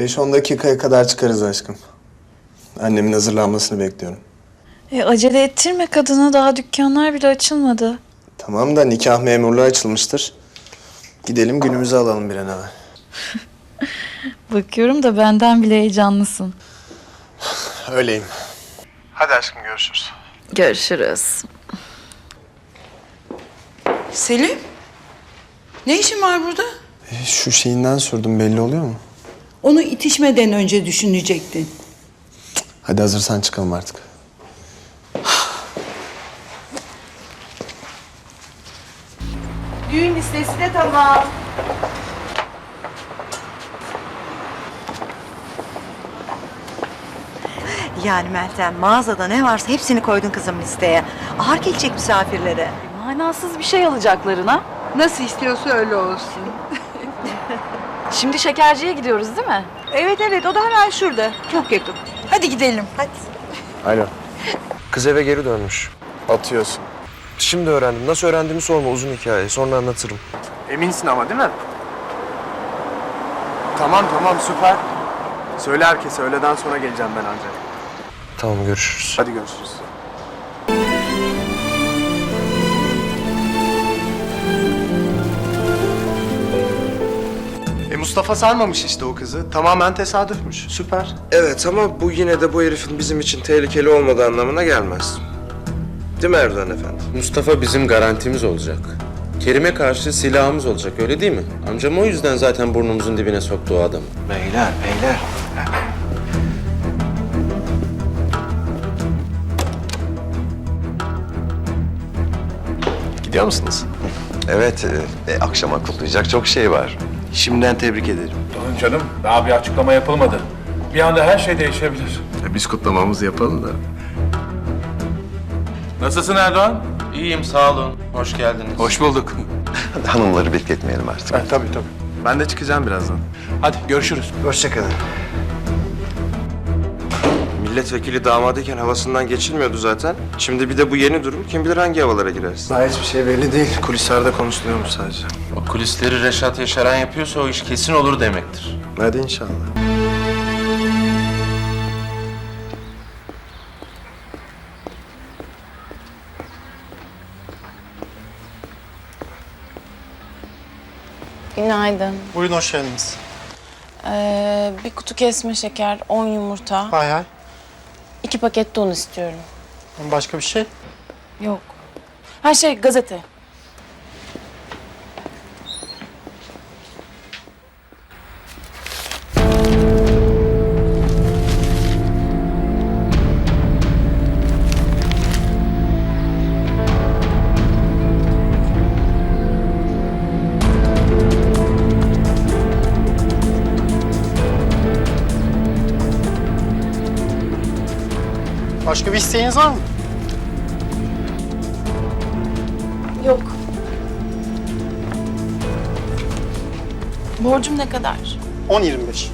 5-10 dakikaya kadar çıkarız aşkım. Annemin hazırlanmasını bekliyorum. E, acele ettirme kadını daha dükkanlar bile açılmadı. Tamam da nikah memurluğu açılmıştır. Gidelim günümüzü alalım bir an evvel. Bakıyorum da benden bile heyecanlısın. Öyleyim. Hadi aşkım görüşürüz. Görüşürüz. Selim? Ne işin var burada? E, şu şeyinden sordum belli oluyor mu? Onu itişmeden önce düşünecektin. Hadi hazırsan çıkalım artık. Düğün listesi de tamam. Yani Meltem mağazada ne varsa hepsini koydun kızım listeye. Ağır gelecek misafirlere. Manasız bir şey alacaklarına. Nasıl istiyorsa öyle olsun. Şimdi şekerciye gidiyoruz değil mi? Evet evet o da hemen şurada. Çok yakın. Hadi gidelim. Hadi. Alo. Kız eve geri dönmüş. Atıyorsun. Şimdi öğrendim. Nasıl öğrendiğimi sorma uzun hikaye. Sonra anlatırım. Eminsin ama değil mi? Tamam tamam süper. Söyle herkese öğleden sonra geleceğim ben ancak. Tamam görüşürüz. Hadi görüşürüz. Mustafa sarmamış işte o kızı. Tamamen tesadüfmüş. Süper. Evet ama bu yine de bu herifin bizim için tehlikeli olmadığı anlamına gelmez. Değil mi Erdoğan Efendi? Mustafa bizim garantimiz olacak. Kerim'e karşı silahımız olacak öyle değil mi? Amcam o yüzden zaten burnumuzun dibine soktu o adamı. Beyler, beyler. Gidiyor musunuz? Evet, e, e, akşama kutlayacak çok şey var. Şimdiden tebrik ederim. Durun canım, daha bir açıklama yapılmadı. Bir anda her şey değişebilir. E biz kutlamamızı yapalım da. Nasılsın Erdoğan? İyiyim sağ olun. Hoş geldiniz. Hoş bulduk. Hanımları bekletmeyelim artık. Ha, tabii tabii. Ben de çıkacağım birazdan. Hadi görüşürüz. Hoşçakalın. Milletvekili damadıyken havasından geçilmiyordu zaten. Şimdi bir de bu yeni durum. Kim bilir hangi havalara gireriz. Daha hiçbir şey belli değil. Kulislerde konuşuluyormuş sadece. O kulisleri Reşat Yaşaran yapıyorsa o iş kesin olur demektir. Hadi inşallah. Günaydın. Buyurun hoş geldiniz. Ee, bir kutu kesme şeker, 10 yumurta, Hay hay. İki paket don istiyorum. Başka bir şey? Yok. Her şey gazete. Başka bir isteğiniz var mı? Yok. Borcum ne kadar? 10.25.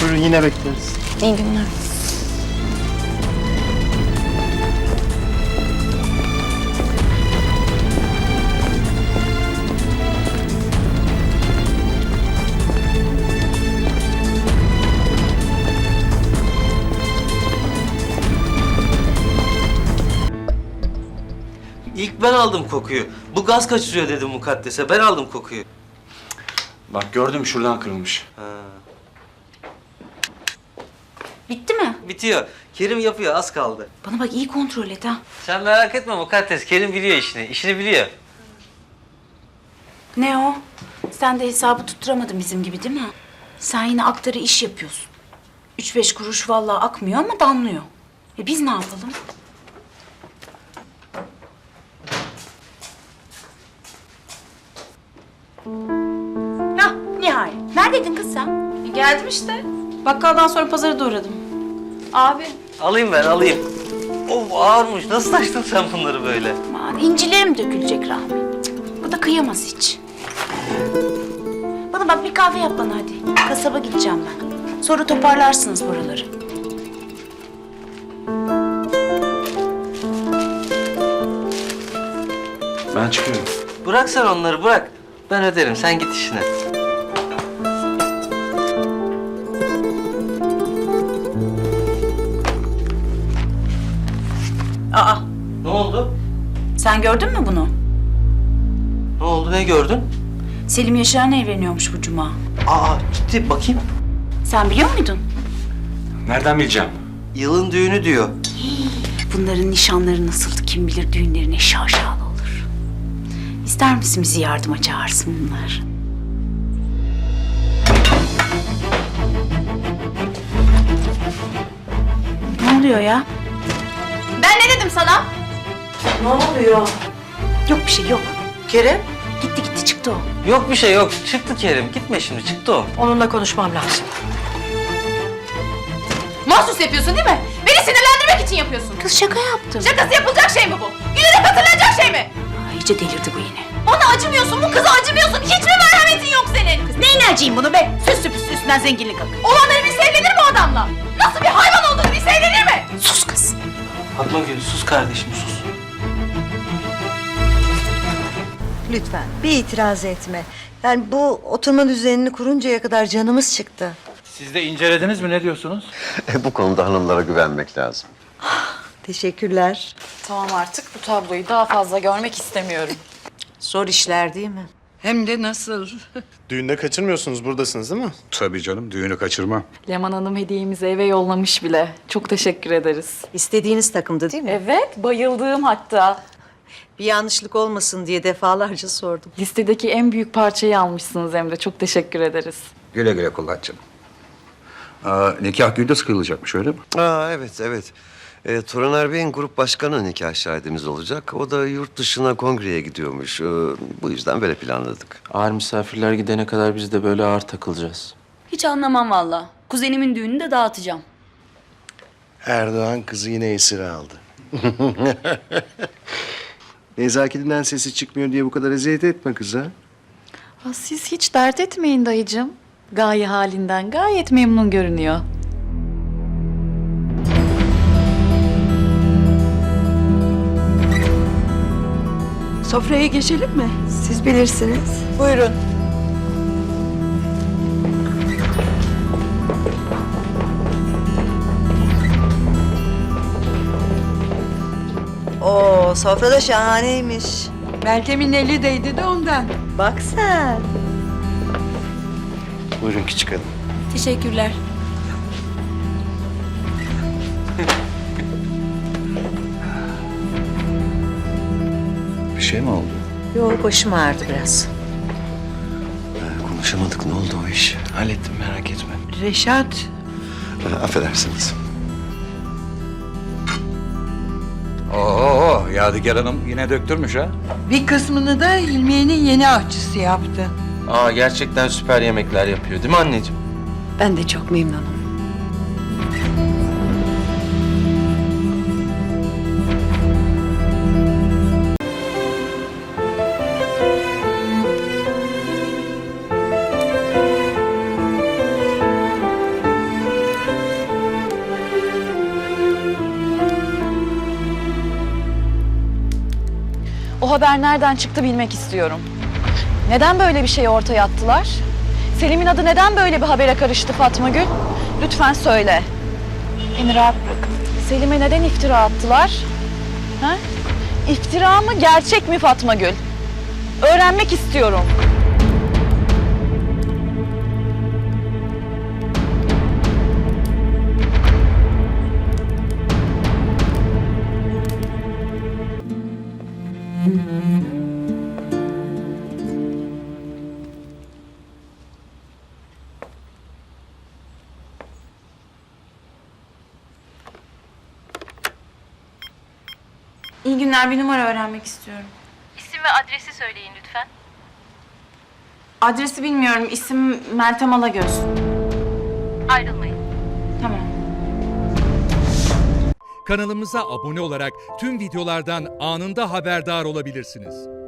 Buyurun yine bekleriz. İyi günler. İlk ben aldım kokuyu. Bu gaz kaçırıyor dedim mukaddese. Ben aldım kokuyu. Bak gördüm şuradan kırılmış. Bitti mi? Bitiyor. Kerim yapıyor. Az kaldı. Bana bak iyi kontrol et ha. Sen merak etme mukaddes. Kerim biliyor işini. İşini biliyor. Ne o? Sen de hesabı tutturamadın bizim gibi değil mi? Sen yine aktarı iş yapıyorsun. Üç beş kuruş vallahi akmıyor ama damlıyor. E biz ne yapalım? Neredeydin kız sen? E, geldim işte. Bakkaldan sonra pazara da uğradım. Abi. Alayım ben alayım. Of ağırmış. Nasıl taştın sen bunları böyle? Aman incilerim dökülecek Rahmi. Bu da kıyamaz hiç. Bana bak bir kahve yap bana hadi. Kasaba gideceğim ben. Sonra toparlarsınız buraları. Ben çıkıyorum. Bırak sen onları bırak. Ben öderim sen git işine. Gördün mü bunu? Ne oldu ne gördün? Selim Yaşar'ın evleniyormuş bu cuma. Aa ciddi bakayım. Sen biliyor muydun? Nereden bileceğim? Yılın düğünü diyor. Bunların nişanları nasıldı kim bilir düğünlerine şaşalı olur. İster misin bizi yardıma çağırsın bunlar? Ne oluyor ya? Ben ne dedim sana? Ne oluyor? Yok bir şey yok. Kerem? Gitti gitti çıktı o. Yok bir şey yok. Çıktı Kerem. Gitme şimdi çıktı o. Onunla konuşmam lazım. Mahsus yapıyorsun değil mi? Beni sinirlendirmek için yapıyorsun. Kız şaka yaptım. Şakası yapılacak şey mi bu? Gülerek hatırlanacak şey mi? Aa, iyice delirdi bu yine. Ona acımıyorsun, bu kıza acımıyorsun. Hiç mi merhametin yok senin? Kız Neyin erceğim bunu be? Süslü püslü üstünden zenginlik akıyor. Olanları bilse evlenir mi o adamla? Nasıl bir hayvan olduğunu bilse evlenir mi? Sus kız. Fatma Gül sus kardeşim sus. Lütfen bir itiraz etme. Yani bu oturma düzenini kuruncaya kadar canımız çıktı. Siz de incelediniz mi ne diyorsunuz? E, bu konuda hanımlara güvenmek lazım. Teşekkürler. Tamam artık bu tabloyu daha fazla görmek istemiyorum. Zor işler değil mi? Hem de nasıl? Düğünde kaçırmıyorsunuz buradasınız değil mi? Tabii canım düğünü kaçırmam. Leman Hanım hediyemizi eve yollamış bile. Çok teşekkür ederiz. İstediğiniz takımdı değil mi? Evet, bayıldığım hatta. Bir yanlışlık olmasın diye defalarca sordum. Listedeki en büyük parçayı almışsınız Emre. Çok teşekkür ederiz. Güle güle kullan canım. Aa, nikah günde sıkılacakmış öyle mi? Aa evet evet. E, Turaner Bey'in grup başkanı nikah şahidimiz olacak. O da yurt dışına kongreye gidiyormuş. E, bu yüzden böyle planladık. Ağır misafirler gidene kadar biz de böyle ağır takılacağız. Hiç anlamam valla. Kuzenimin düğününü de dağıtacağım. Erdoğan kızı yine esir aldı. Nezaketinden sesi çıkmıyor diye bu kadar eziyet etme kıza. Aa, siz hiç dert etmeyin dayıcığım. Gaye halinden gayet memnun görünüyor. Sofraya geçelim mi? Siz bilirsiniz. Buyurun. Oo sofra da şahaneymiş. Meltem'in eli değdi de ondan. Bak sen. Buyurun küçük hanım. Teşekkürler. Bir şey mi oldu? Yo başım ağrıdı biraz. konuşamadık. Ne oldu o iş? Hallettim merak etme. Reşat, E, affedersiniz. Yadigar Hanım yine döktürmüş ha. bir kısmını da Hilmiye'nin yeni ahçısı yaptı. Aa gerçekten süper yemekler yapıyor değil mi anneciğim? Ben de çok memnunum. Haber nereden çıktı bilmek istiyorum. Neden böyle bir şeyi ortaya attılar? Selim'in adı neden böyle bir habere karıştı Fatma Gül? Lütfen söyle. Beni rahat bırakın. Selim'e neden iftira attılar? Ha? İftira mı gerçek mi Fatma Gül? Öğrenmek istiyorum. İyi günler, bir numara öğrenmek istiyorum. İsim ve adresi söyleyin lütfen. Adresi bilmiyorum, isim Meltem Alagöz. Ayrılmayın. Tamam. Kanalımıza abone olarak tüm videolardan anında haberdar olabilirsiniz.